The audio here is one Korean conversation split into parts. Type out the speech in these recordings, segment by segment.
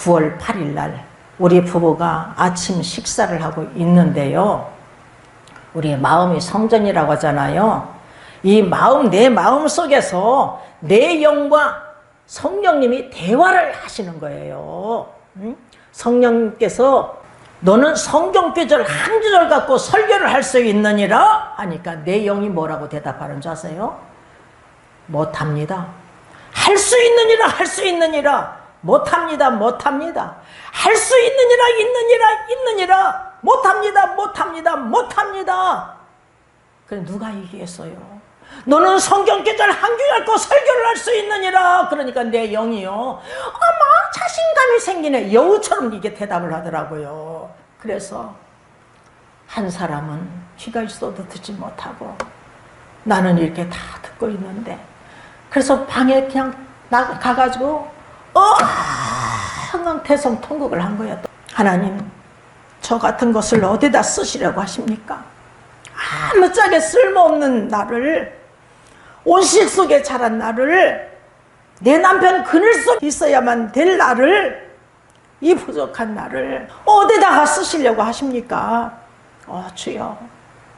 9월 8일 날 우리 부부가 아침 식사를 하고 있는데요. 우리의 마음이 성전이라고 하잖아요. 이 마음, 내 마음 속에서 내 영과 성령님이 대화를 하시는 거예요. 응? 성령님께서 너는 성경 구절 한 구절 갖고 설교를 할 수 있느니라 하니까 내 영이 뭐라고 대답하는 줄 아세요? 못합니다. 할 수 있느니라 할 수 있느니라 못합니다 못합니다. 할 수 있느니라 있느니라 있느니라. 못합니다 못합니다 못합니다. 그래 누가 얘기했어요? 너는 성경 계절 한 구절 거 설교를 할 수 있느니라. 그러니까 내 영이요. 아마 자신감이 생기네 여우처럼 이게 대답을 하더라고요. 그래서 한 사람은 귀가 있어도 듣지 못하고 나는 이렇게 다 듣고 있는데 그래서 방에 그냥 나 가가지고 어 항상 대성통곡을 한 거야. 하나님 저 같은 것을 어디다 쓰시려고 하십니까? 아무짝에 쓸모없는 나를 온실 속에 자란 나를 내 남편 그늘 속에 있어야만 될 나를 이 부족한 나를 어디다가 쓰시려고 하십니까? 어 주여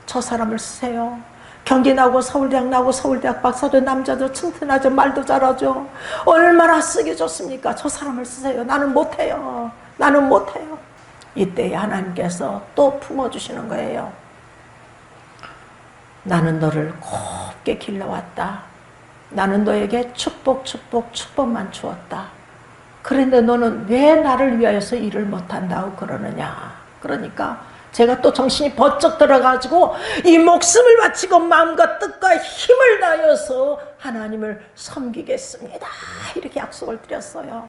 저 사람을 쓰세요. 경기 나고 서울대학 나고 서울대학 박사도 남자도 튼튼하죠. 말도 잘하죠. 얼마나 쓰기 좋습니까? 저 사람을 쓰세요. 나는 못해요. 나는 못해요. 이때 하나님께서 또 품어주시는 거예요. 나는 너를 곱게 길러왔다. 나는 너에게 축복 축복 축복만 주었다. 그런데 너는 왜 나를 위하여서 일을 못한다고 그러느냐? 그러니까 제가 또 정신이 번쩍 들어가지고 이 목숨을 바치고 마음과 뜻과 힘을 다해서 하나님을 섬기겠습니다. 이렇게 약속을 드렸어요.